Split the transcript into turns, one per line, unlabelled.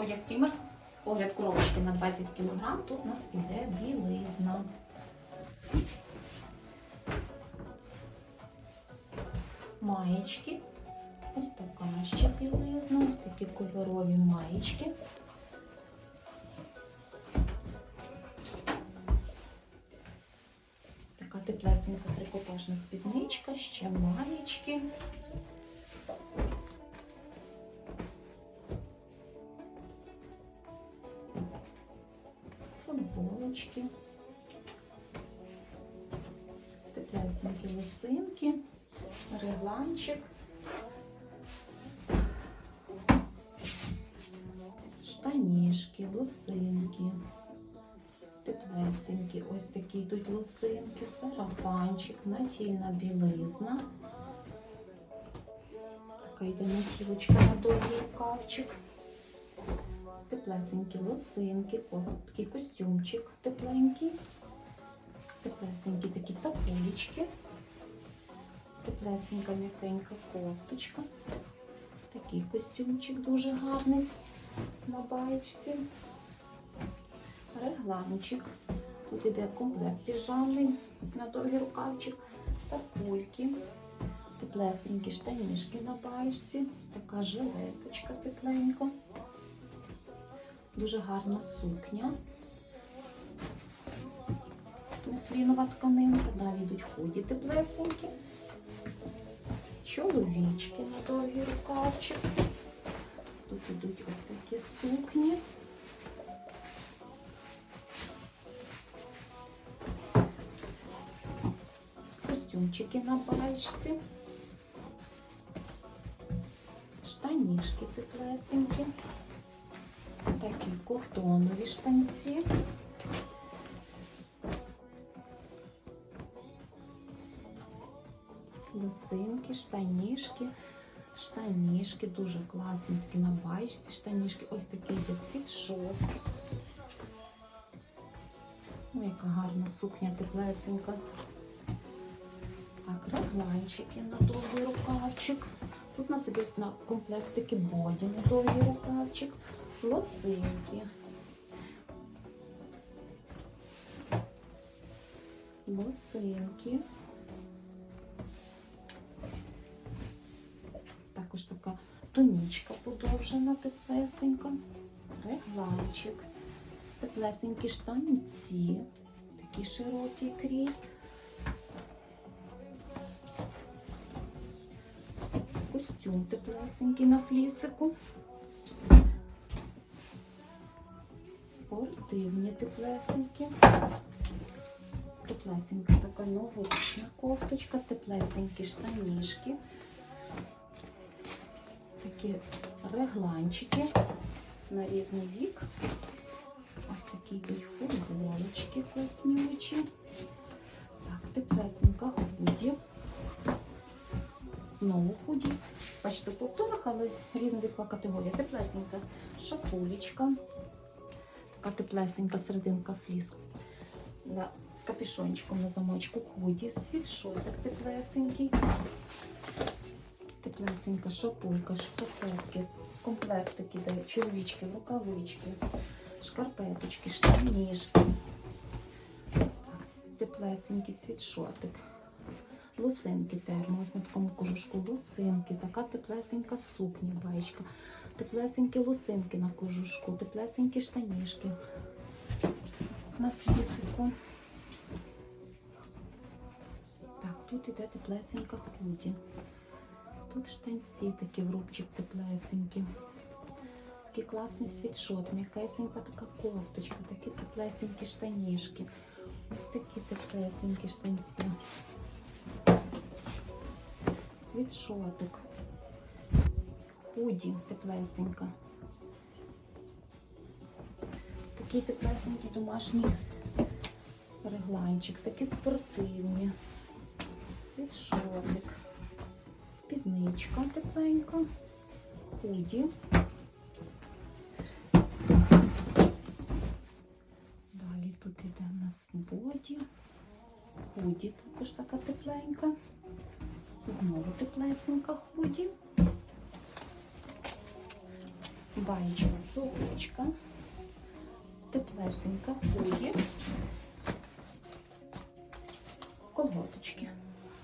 Одяг пример. Огляд коробочки на 20 кг. Тут у нас іде білизна. Маєчки. Ось така ще білизна. Ось такі кольорові маєчки. Така теплесенька трикотажна спідничка, ще маєчки. Футболочки, теплесенькі лосинки, регланчик, штанішки, лосинки, теплесенькі, ось такі йдуть лосинки, сарафанчик, натільна білизна. Така йде накілочка на довгий рукавчик теплесенькі лосинки, такий костюмчик тепленький, теплесенькі такі тапулечки, теплесенька м'якенька кофточка, такий костюмчик дуже гарний на баєчці, регланчик. Тут іде комплект піжамний на довгий рукавчик, тапульки, теплесенькі штанішки на баєчці, така жилеточка тепленька. Дуже гарна сукня. Муслінова тканинка. Далі йдуть худі теплесенькі. Чоловічки на довгий рукавчик. Тут йдуть ось такі сукні. Костюмчики на бальчці. Штанішки теплесенькі. Такі котонові штанці. Лосинки, штанішки, штанішки, дуже класні такі на баєчці штанішки. Ось такий йде світшот. Ну, яка гарна сукня теплесенька. Так, регланчики на довгий рукавчик. Тут у нас ідуть на комплектики боді на довгий рукавчик лосинки. Лосинки. Також така тонічка подовжена, теплесенька, регланчик, теплесенькі штанці, такий широкий крій. Костюм теплесенький на флісику. Спортивні теплесенькі. Теплесенька така новорічна кофточка, теплесенькі штанішки, такі регланчики на різний вік. Ось такі йдуть футболочки класнючі. Так, теплесенька худі. Знову худі. Бачите, в повторах, але різна вікова категорія. Теплесенька шапулечка. Така теплесенька серединка фліску. Да, з капюшончиком на замочку худі, світшотик теплесенький. Теплесенька шапулька, шкарпетки, комплектики чоловічки, рукавички, шкарпеточки, штанішки. Так, теплесенький світшотик. Лусинки термо, ось на такому кожушку лусинки, така теплесенька сукня, баєчка теплесенькі лосинки на кожушку, теплесенькі штанішки на флісику. Так, тут іде теплесенька худі. Тут штанці такі в рубчик теплесенькі. Такий класний світшот, м'якесенька така кофточка, такі теплесенькі штанішки. Ось такі теплесенькі штанці. Світшотик худі теплесенька. Такий теплесенький домашній регланчик, такі спортивні, світшотик, спідничка тепленька, худі. Далі тут іде у нас боді, худі також така тепленька. Знову теплесенька худі. Баєчка сухочка, теплесенька кулі, колготочки.